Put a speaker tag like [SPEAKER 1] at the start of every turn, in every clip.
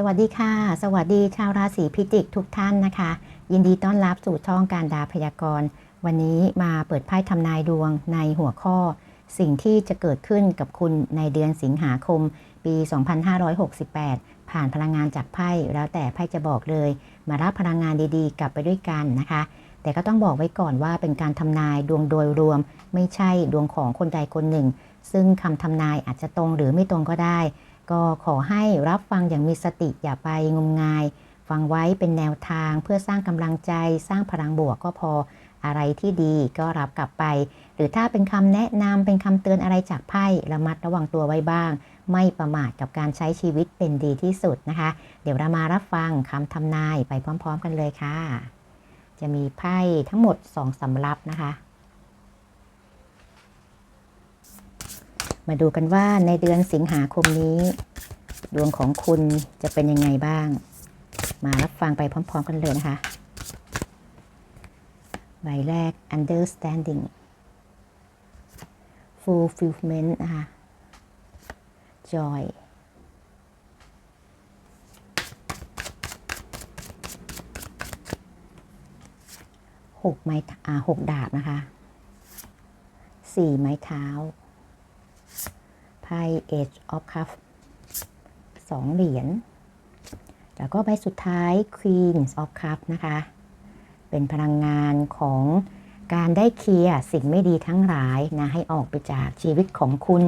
[SPEAKER 1] สวัสดีค่ะ สวัสดีชาวราศีพิจิกทุกท่านนะคะ ยินดีต้อนรับสู่ช่องการดาพยากรณ์ วันนี้มาเปิดไพ่ทำนายดวงในหัวข้อ สิ่งที่จะเกิดขึ้นกับคุณในเดือนสิงหาคม ปี 2568 ผ่านพลังงานจากไพ่แล้วแต่ไพ่จะบอกเลย มารับพลังงานดีๆ กลับไปด้วยกันนะคะ แต่ก็ต้องบอกไว้ก่อนว่าเป็นการทำนายดวงโดยรวม ไม่ใช่ดวงของคนใดคนหนึ่ง ซึ่งคำทำนายอาจจะตรงหรือไม่ตรงก็ได้ ก็ขอให้รับฟังอย่างมีสติอย่าไปงมงาย ฟังไว้เป็นแนวทางเพื่อสร้างกำลังใจ สร้างพลังบวกก็พออะไรที่ดีก็รับกลับไป หรือถ้าเป็นคำแนะนำเป็นคำเตือนอะไรจากไพ่ระมัดระวังตัวไว้บ้าง ไม่ประมาทกับการใช้ชีวิตเป็นดีที่สุดนะคะ เดี๋ยวเรามารับฟังคำทำนายไปพร้อม ๆ กันเลยค่ะ จะมีไพ่ทั้งหมด2สำรับนะคะ มาดูกันว่าในเดือนสิงหาคมนี้ ดวงของคุณจะเป็นยังไงบ้าง มารับฟังไปพร้อม ๆ กันเลยนะคะ ใบแรก understanding fulfillment นะคะ joy หกไม้หกดาบนะคะสี่ไม้เท้า ไพ่ Age of Cup สองเหรียญ แล้วก็ใบสุดท้าย Queen of Cup นะคะ เป็นพลังงานของการได้เคลียร์สิ่งไม่ดีทั้งหลายนะ ให้ออกไปจากชีวิตของคุณ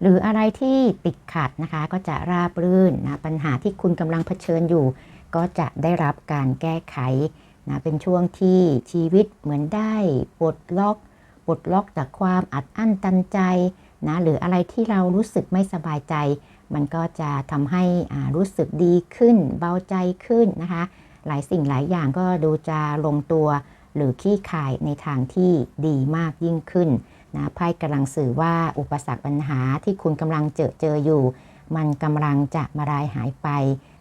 [SPEAKER 1] หรืออะไรที่ติดขัดนะคะ ก็จะราบรื่นนะ ปัญหาที่คุณกำลังเผชิญอยู่ ก็จะได้รับการแก้ไขนะ เป็นช่วงที่ชีวิตเหมือนได้ปลดล็อกปลดล็อกจากความอัดอั้นตันใจ นะหรืออะไรที่เรารู้สึกไม่สบายใจ มันก็จะทำให้รู้สึกดีขึ้น เบาใจขึ้นนะคะ หลายสิ่งหลายอย่างก็ดูจะลงตัว หรือขี้ข่ายในทางที่ดีมากยิ่งขึ้นนะไพ่กำลังสื่อว่าอุปสรรคปัญหาที่คุณกำลังเจอเจออยู่ มันกำลังจะมารายหายไป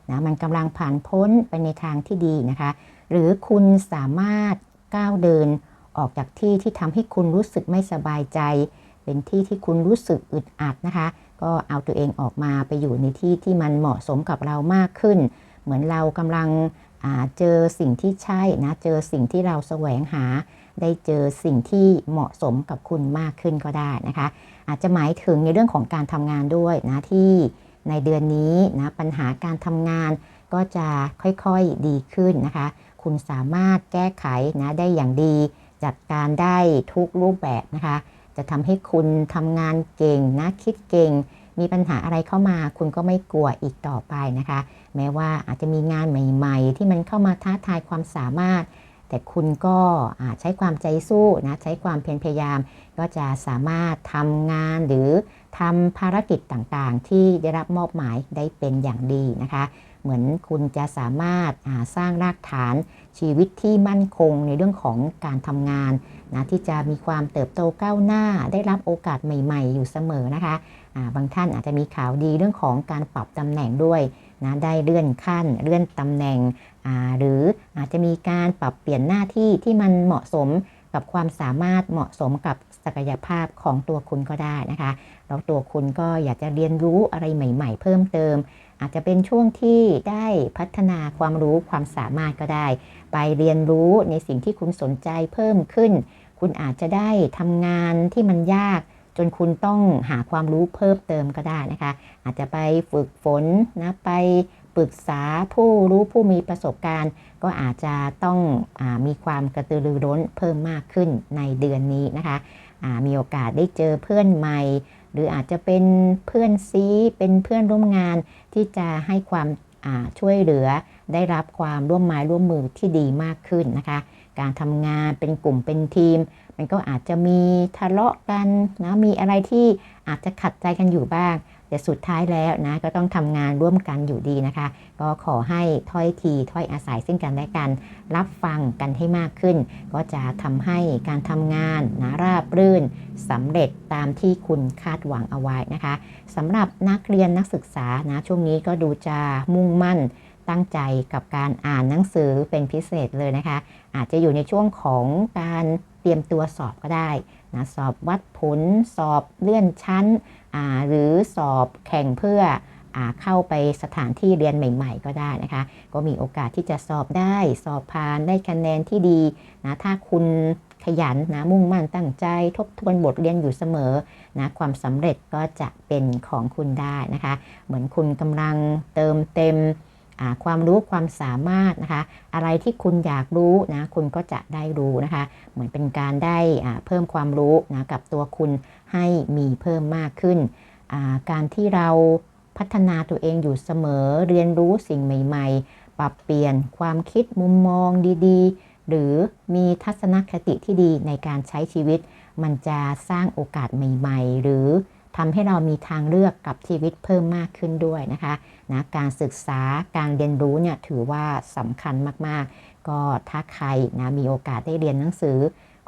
[SPEAKER 1] นะมันกำลังผ่านพ้นไปในทางที่ดีนะคะ หรือคุณสามารถก้าวเดินออกจากที่ที่ทำให้คุณรู้สึกไม่สบายใจ เป็นที่ที่คุณรู้สึกอึดอัดนะคะ ก็เอาตัวเองออกมาไปอยู่ในที่ที่มันเหมาะสมกับเรามากขึ้น เหมือนเรากำลังเจอสิ่งที่ใช่นะ เจอสิ่งที่เราแสวงหา ได้เจอสิ่งที่เหมาะสมกับคุณมากขึ้นก็ได้นะคะ อาจจะหมายถึงในเรื่องของการทำงานด้วยนะที่ในเดือนนี้นะปัญหาการทำงานก็จะค่อยๆดีขึ้นนะคะ คุณสามารถแก้ไขนะได้อย่างดี จัดการได้ทุกรูปแบบนะคะ จะทำให้คุณทำงานเก่งนะคิดเก่ง มีปัญหาอะไรเข้ามาคุณก็ไม่กลัวอีกต่อไปนะคะ แม้ว่าอาจจะมีงานใหม่ ๆ ที่มันเข้ามาท้าทายความสามารถ แต่คุณก็ใช้ความใจสู้นะใช้ความเพียรพยายาม ก็จะสามารถทำงานหรือทำภารกิจต่างๆ ที่ได้รับมอบหมายได้เป็นอย่างดีนะคะ เหมือนคุณจะสามารถสร้างรากฐานชีวิตที่มั่นคงในเรื่องของการทำงานนะที่จะมีความเติบโตก้าวหน้า ได้รับโอกาสใหม่ ๆ อยู่เสมอนะคะบางท่านอาจจะมีข่าวดีเรื่องของการปรับตำแหน่งด้วยนะได้เลื่อนขั้นเลื่อนตำแหน่ง หรืออาจจะมีการปรับเปลี่ยนหน้าที่ที่มันเหมาะสมกับความสามารถเหมาะสมกับศักยภาพของตัวคุณก็ได้นะคะ แล้วตัวคุณก็อยากจะเรียนรู้อะไรใหม่ ๆ เพิ่มเติม อาจจะเป็นช่วงที่ได้พัฒนาความรู้ความสามารถก็ได้ ไปเรียนรู้ในสิ่งที่คุณสนใจเพิ่มขึ้น คุณอาจจะได้ทำงานที่มันยาก จนคุณต้องหาความรู้เพิ่มเติมก็ได้นะคะ อาจจะไปฝึกฝนนะไปปรึกษาผู้รู้ผู้มีประสบการณ์ ก็อาจจะต้องอมีความกระตือรือร้นเพิ่มมากขึ้นในเดือนนี้นะคะ มีโอกาสได้เจอเพื่อนใหม่ หรืออาจจะเป็นเพื่อนซีเป็นเพื่อนร่วมงานที่จะให้ความช่วยเหลือได้รับความร่วมไม้ร่วมมือที่ดีมากขึ้นนะคะ การทำงานเป็นกลุ่มเป็นทีม มันก็อาจจะมีทะเลาะกันนะมีอะไรที่อาจจะขัดใจกันอยู่บ้าง แต่สุดท้ายแล้วนะก็ต้องทำงานร่วมกันอยู่ดีนะคะ ก็ขอให้ถ้อยทีถ้อยอาศัยซึ่งกันและกัน รับฟังกันให้มากขึ้น ก็จะทำให้การทำงานนะราบรื่นสำเร็จตามที่คุณคาดหวังเอาไว้นะคะสำหรับนักเรียนนักศึกษานะช่วงนี้ก็ดูจะมุ่งมั่น ตั้งใจกับการอ่านหนังสือเป็นพิเศษเลยนะคะ อาจจะอยู่ในช่วงของการเตรียมตัวสอบก็ได้นะสอบวัดผล สอบเลื่อนชั้น หรือสอบแข่งเพื่ออเข้าไปสถานที่เรียนใหม่ ๆ ก็ได้นะคะ ก็มีโอกาสที่จะสอบได้ สอบผ่านได้คะแนนที่ดีนะถ้าคุณขยันนะมุ่งมั่นตั้งใจ ทบทวนบทเรียนอยู่เสมอนะความสำเร็จก็จะเป็นของคุณได้นะคะ เหมือนคุณกำลังเติมเต็ม ความรู้ความสามารถนะคะ อะไรที่คุณอยากรู้นะ คุณก็จะได้รู้นะคะ เหมือนเป็นการได้เพิ่มความรู้นะกับตัวคุณให้มีเพิ่มมากขึ้น การที่เราพัฒนาตัวเองอยู่เสมอเรียนรู้สิ่งใหม่ ๆ ปรับเปลี่ยนความคิดมุมมองดีๆ หรือมีทัศนคติที่ดีในการใช้ชีวิต มันจะสร้างโอกาสใหม่ ๆ หรือ ทำให้เรามีทางเลือกกับชีวิตเพิ่มมากขึ้นด้วยนะคะนะการศึกษาการเรียนรู้เนี่ยถือว่าสำคัญมากๆ ก็ถ้าใครนะมีโอกาสได้เรียนหนังสือ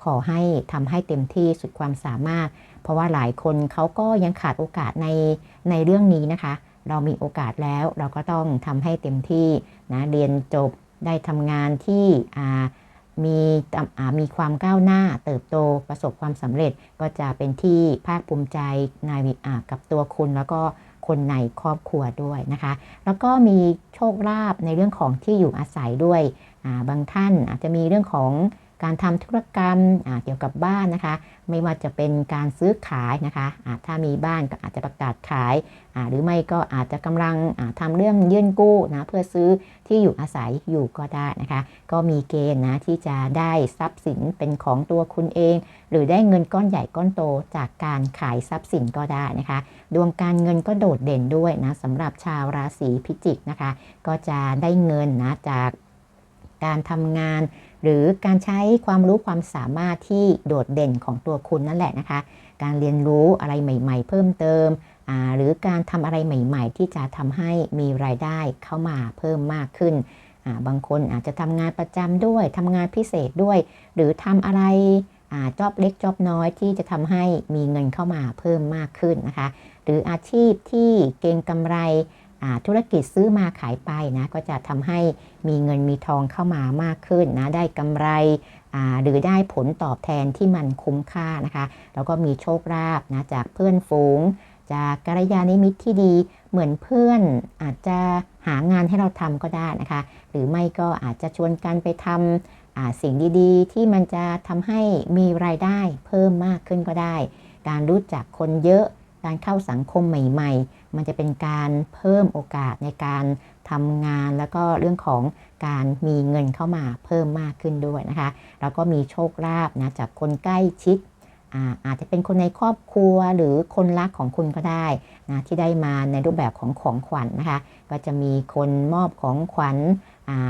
[SPEAKER 1] ขอให้ทำให้เต็มที่สุดความสามารถ เพราะว่าหลายคนเขาก็ยังขาดโอกาสในในเรื่องนี้นะคะ เรามีโอกาสแล้วเราก็ต้องทำให้เต็มที่นะเรียนจบได้ทำงานที่อ่า มีมีความก้าวหน้าเติบโตประสบความสำเร็จก็จะเป็นที่ภาคภูมิใจในกับตัวคุณแล้วก็คนในครอบครัวด้วยนะคะ แล้วก็มีโชคลาภในเรื่องของที่อยู่อาศัยด้วย บางท่านอาจจะมีเรื่องของ การทำธุรกรรมเกี่ยวกับบ้านนะคะ ไม่ว่าจะเป็นการซื้อขายนะคะถ้ามีบ้านก็อาจจะประกาศขาย หรือไม่ก็อาจจะกำลังทำเรื่องยื่นกู้นะเพื่อซื้อที่อยู่อาศัยอยู่ก็ได้นะคะ ก็มีเกณฑ์นะที่จะได้ทรัพย์สินเป็นของตัวคุณเอง หรือได้เงินก้อนใหญ่ก้อนโตจากการขายทรัพย์สินก็ได้นะคะ ดวงการเงินก็โดดเด่นด้วยนะสำหรับชาวราศีพิจิกนะคะ ก็จะได้เงินนะจากการทำงาน หรือการใช้ความรู้ความสามารถที่โดดเด่นของตัวคุณนั่นแหละนะคะ การเรียนรู้อะไรใหม่ ๆ เพิ่มเติม หรือการทำอะไรใหม่ ๆ ที่จะทำให้มีรายได้เข้ามาเพิ่มมากขึ้น บางคนอาจจะทำงานประจำด้วยทำงานพิเศษด้วย หรือทำอะไรจอบเล็กจอบน้อยที่จะทำให้มีเงินเข้ามาเพิ่มมากขึ้นนะคะ หรืออาชีพที่เก็งกำไร ธุรกิจซื้อมาขายไปนะก็จะทำให้มีเงินมีทองเข้ามามากขึ้นนะได้กำไรหรือได้ผลตอบแทนที่มันคุ้มค่านะคะแล้วก็มีโชคลาภนะจากเพื่อนฝูง จากกัลยาณมิตรที่ดีเหมือนเพื่อนอาจจะหางานให้เราทำก็ได้นะคะ หรือไม่ก็อาจจะชวนกันไปทำอ่าสิ่งดีๆ ที่มันจะทำให้มีรายได้เพิ่มมากขึ้นก็ได้ การรู้จักคนเยอะ การเข้าสังคมใหม่ๆ มันจะเป็นการเพิ่มโอกาสในการทำงาน แล้วก็เรื่องของการมีเงินเข้ามาเพิ่มมากขึ้นด้วยนะคะ แล้วก็มีโชคลาภนะจากคนใกล้ชิดอาอาจจะเป็นคนในครอบครัวหรือคนรักของคุณก็ได้นะที่ได้มาในรูปแบบของของขวัญนนะคะ ก็จะมีคนมอบของขวัญ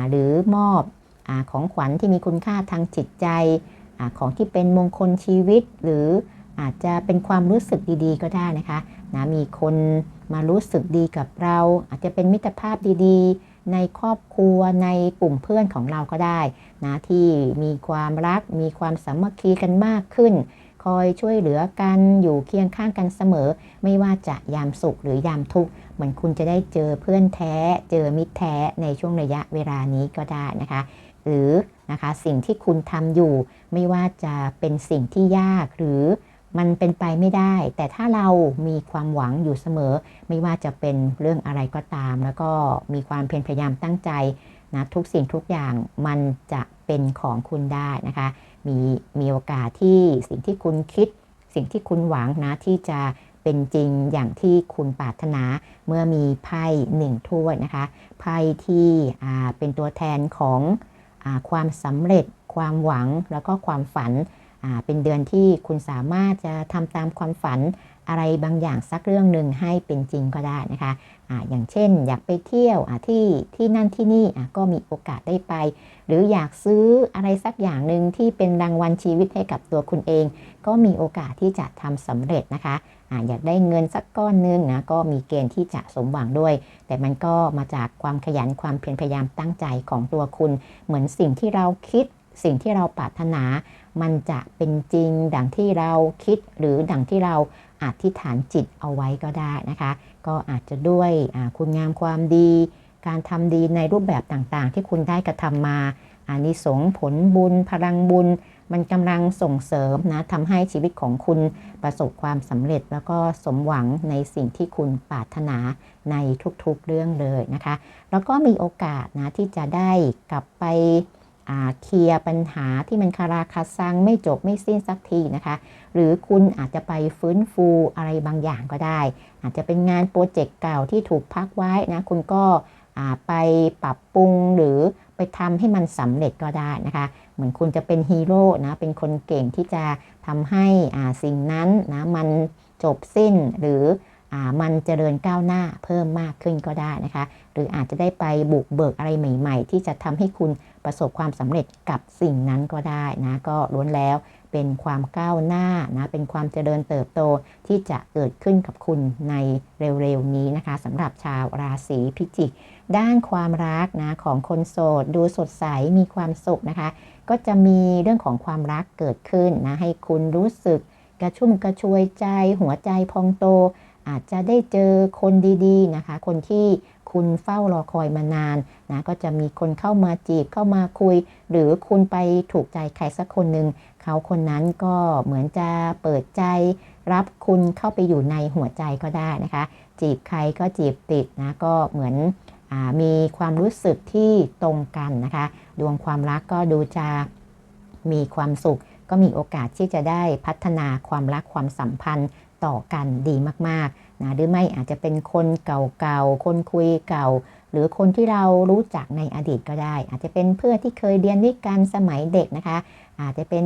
[SPEAKER 1] หรือมอบอของขวัญที่มีคุณค่าทางจิตใจอของที่เป็นมงคลชีวิตหรือ อาจจะเป็นความรู้สึกดีๆ ก็ได้นะคะนะมีคนมารู้สึกดีกับเรา อาจจะเป็นมิตรภาพดีๆ ในครอบครัวในกลุ่มเพื่อนของเราก็ได้นะที่มีความรักมีความสามัคคีกันมากขึ้น คอยช่วยเหลือกันอยู่เคียงข้างกันเสมอ ไม่ว่าจะยามสุขหรือยามทุกข์เหมือนคุณจะได้เจอเพื่อนแท้ เจอมิตรแท้ในช่วงระยะเวลานี้ก็ได้นะคะ หรือนะคะสิ่งที่คุณทำอยู่ ไม่ว่าจะเป็นสิ่งที่ยากหรือ มันเป็นไปไม่ได้ แต่ถ้าเรามีความหวังอยู่เสมอ ไม่ว่าจะเป็นเรื่องอะไรก็ตาม แล้วก็มีความเพียรพยายามตั้งใจนะทุกสิ่งทุกอย่างมันจะเป็นของคุณได้นะคะ มีมีโอกาสที่สิ่งที่คุณคิด สิ่งที่คุณหวังนะที่จะเป็นจริงอย่างที่คุณปรารถนาเมื่อมีไพ่หนึ่งถ้วยนะคะ ไพ่ที่อ่าเป็นตัวแทนของอาความสำเร็จ ความหวังแล้วก็ความฝัน เป็นเดือนที่คุณสามารถจะทำตามความฝันอะไรบางอย่างสักเรื่องหนึ่งให้เป็นจริงก็ได้นะคะอาอย่างเช่น อยากไปเที่ยวที่ที่นั่นที่นี่ก็มีโอกาสได้ไป หรืออยากซื้ออะไรสักอย่างหนึ่งที่เป็นรางวัลชีวิตให้กับตัวคุณเอง ก็มีโอกาสที่จะทำสำเร็จนะคะอะอยากได้เงินสักก้อนหนึงนะก็มีเกณฑ์ที่จะสมหวังด้วย แต่มันก็มาจากความขยันความเพียรพยายามตั้งใจของตัวคุณ เหมือนสิ่งที่เราคิดสิ่งที่เราปรารถนา มันจะเป็นจริงดังที่เราคิดหรือดังที่เราอธิษฐานจิตเอาไว้ก็ได้นะคะ ก็อาจจะด้วยคุณงามความดี การทำดีในรูปแบบต่างๆ ที่คุณได้กระทำมาอานิสงส์ผลบุญ พลังบุญ มันกำลังส่งเสริมนะทำให้ชีวิตของคุณประสบความสำเร็จแล้วก็สมหวังในสิ่งที่คุณปรารถนาในทุกๆเรื่องเลยนะคะ แล้วก็มีโอกาสนะที่จะได้กลับไป เคลียร์ปัญหาที่มันคาราคาซังไม่จบไม่สิ้นสักทีนะคะ หรือคุณอาจจะไปฟื้นฟูอะไรบางอย่างก็ได้ อาจจะเป็นงานโปรเจกต์เก่าที่ถูกพักไว้นะคุณก็ไปปรับปรุงหรือไปทำให้มันสำเร็จก็ได้นะคะ เหมือนคุณจะเป็นฮีโร่นะเป็นคนเก่งที่จะทำให้สิ่งนั้นนะมันจบสิ้นหรือมันเจริญก้าวหน้าเพิ่มมากขึ้นก็ได้นะคะ หรืออาจจะได้ไปบุกเบิกอะไรใหม่ ๆ ที่จะทำให้คุณ ประสบความสำเร็จกับสิ่งนั้นก็ได้นะ ก็ล้วนแล้วเป็นความก้าวหน้านะเป็นความเจริญเติบโตที่จะเกิดขึ้นกับคุณในเร็วๆนี้นะคะสำหรับชาวราศีพิจิก ด้านความรักนะของคนโสด ดูสดใสมีความสุขนะคะ ก็จะมีเรื่องของความรักเกิดขึ้นนะให้คุณรู้สึกกระชุ่มกระชวยใจ หัวใจพองโต อาจจะได้เจอคนดีๆนะคะ คนที่ คุณเฝ้ารอคอยมานานนะก็จะมีคนเข้ามาจีบเข้ามาคุย หรือคุณไปถูกใจใครสักคนหนึ่งเขาคนนั้นก็เหมือนจะเปิดใจ รับคุณเข้าไปอยู่ในหัวใจก็ได้นะคะ จีบใครก็จีบติดนะก็เหมือนอมีความรู้สึกที่ตรงกันนะคะ ดวงความรักก็ดูจะมีความสุข ก็มีโอกาสที่จะได้พัฒนาความรักความสัมพันธ์ต่อกันดีมากๆ นะหรือไม่อาจจะเป็นคนเก่าๆ คนคุยเก่า หรือคนที่เรารู้จักในอดีตก็ได้ อาจจะเป็นเพื่อนที่เคยเรียนด้วยกันสมัยเด็กนะคะ อาจจะเป็น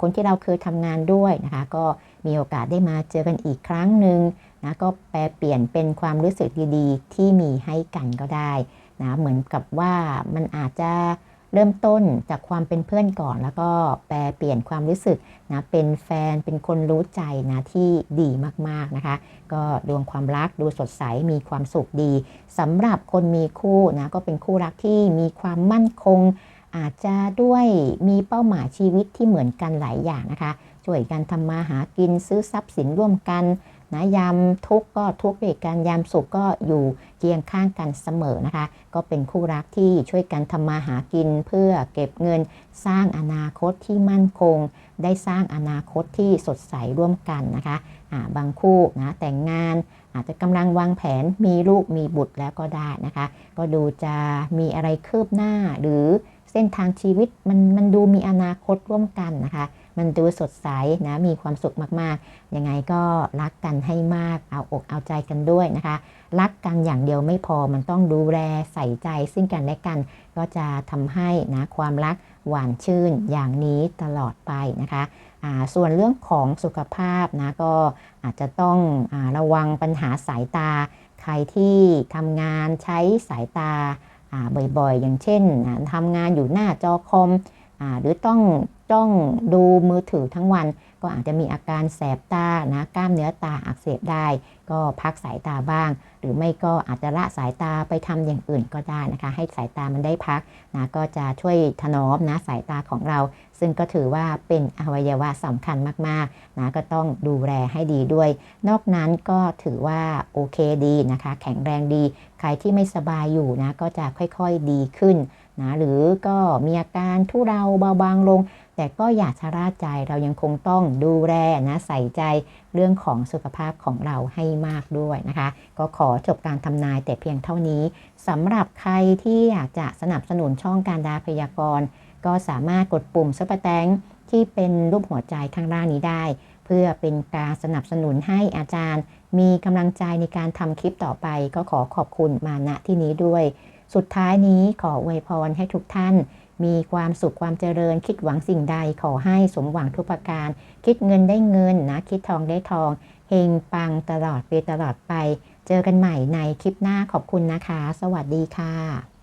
[SPEAKER 1] คนที่เราเคยทำงานด้วยนะคะ ก็มีโอกาสได้มาเจอกันอีกครั้งหนึ่งนะก็แปลเปลี่ยนเป็นความรู้สึกดีๆ ที่มีให้กันก็ได้นะเหมือนกับว่ามันอาจจะ เริ่มต้นจากความเป็นเพื่อนก่อน แล้วก็แปลเปลี่ยนความรู้สึกนะเป็นแฟนเป็นคนรู้ใจนะที่ดีมากๆนะคะ ก็ดวงความรักดูสดใสมีความสุขดีสำหรับคนมีคู่นะก็เป็นคู่รักที่มีความมั่นคง อาจจะด้วยมีเป้าหมายชีวิตที่เหมือนกันหลายอย่างนะคะช่วยกันทำมาหากินซื้อทรัพย์สินร่วมกัน นะยามทุกข์ก็ทุกข์ด้วยกันยามสุขก็อยู่เคียงข้างกันเสมอนะคะ ก็เป็นคู่รักที่ช่วยกันทำมาหากินเพื่อเก็บเงินสร้างอนาคตที่มั่นคง ได้สร้างอนาคตที่สดใสร่วมกันนะคะะบางคู่นะแต่งงานอาจจะกำลังวางแผนมีลูกมีบุตรแล้วก็ได้นะคะ ก็ดูจะมีอะไรคืบหน้าหรือเส้นทางชีวิตมันมันดูมีอนาคตร่วมกันนะคะ มันดูสดใสนะมีความสุขมากๆ ยังไงก็รักกันให้มากเอาอกเอาใจกันด้วยนะคะ รักกันอย่างเดียวไม่พอมันต้องดูแลใส่ใจซึ่งกันและกัน ก็จะทำให้นะความรักหวานชื่นอย่างนี้ตลอดไปนะคะส่วนเรื่องของสุขภาพนะก็อาจจะต้องอระวังปัญหาสายตา ใครที่ทำงานใช้สายตาบ่อยๆ อย่างเช่นทำงานอยู่หน้าจอคอมหรือต้อง จ้องดูมือถือทั้งวัน ก็อาจจะมีอาการแสบตานะกล้ามเนื้อตาอักเสบได้ ก็พักสายตาบ้าง หรือไม่ก็อาจจะละสายตาไปทำอย่างอื่นก็ได้นะคะ ให้สายตามันได้พักนะก็จะช่วยถนอมนะสายตาของเรา ซึ่งก็ถือว่าเป็นอวัยวะสำคัญมากๆนะก็ต้องดูแลให้ดีด้วย นอกนั้นก็ถือว่าโอเคดีนะคะ แข็งแรงดี ใครที่ไม่สบายอยู่นะก็จะค่อยๆดีขึ้นนะหรือก็มีอาการทุเราเบาบางลง แต่ก็อย่าชะล่าใจเรายังคงต้องดูแลนะใส่ใจเรื่องของสุขภาพของเราให้มากด้วยนะคะ ก็ขอจบการทำนายแต่เพียงเท่านี้สำหรับใครที่อยากจะสนับสนุนช่องการดาพยากรณ์ ก็สามารถกดปุ่มซับแตงที่เป็นรูปหัวใจข้างล่างนี้ได้ เพื่อเป็นการสนับสนุนให้อาจารย์ มีกำลังใจในการทำคลิปต่อไป ก็ขอขอบคุณมาณที่นี้ด้วย สุดท้ายนี้ขออวยพรให้ทุกท่าน มีความสุขความเจริญ คิดหวังสิ่งใดขอให้สมหวังทุกประการ คิดเงินได้เงินนะคิดทองได้ทองเฮงปังตลอดไปตลอดไป เจอกันใหม่ในคลิปหน้าขอบคุณนะคะ สวัสดีค่ะ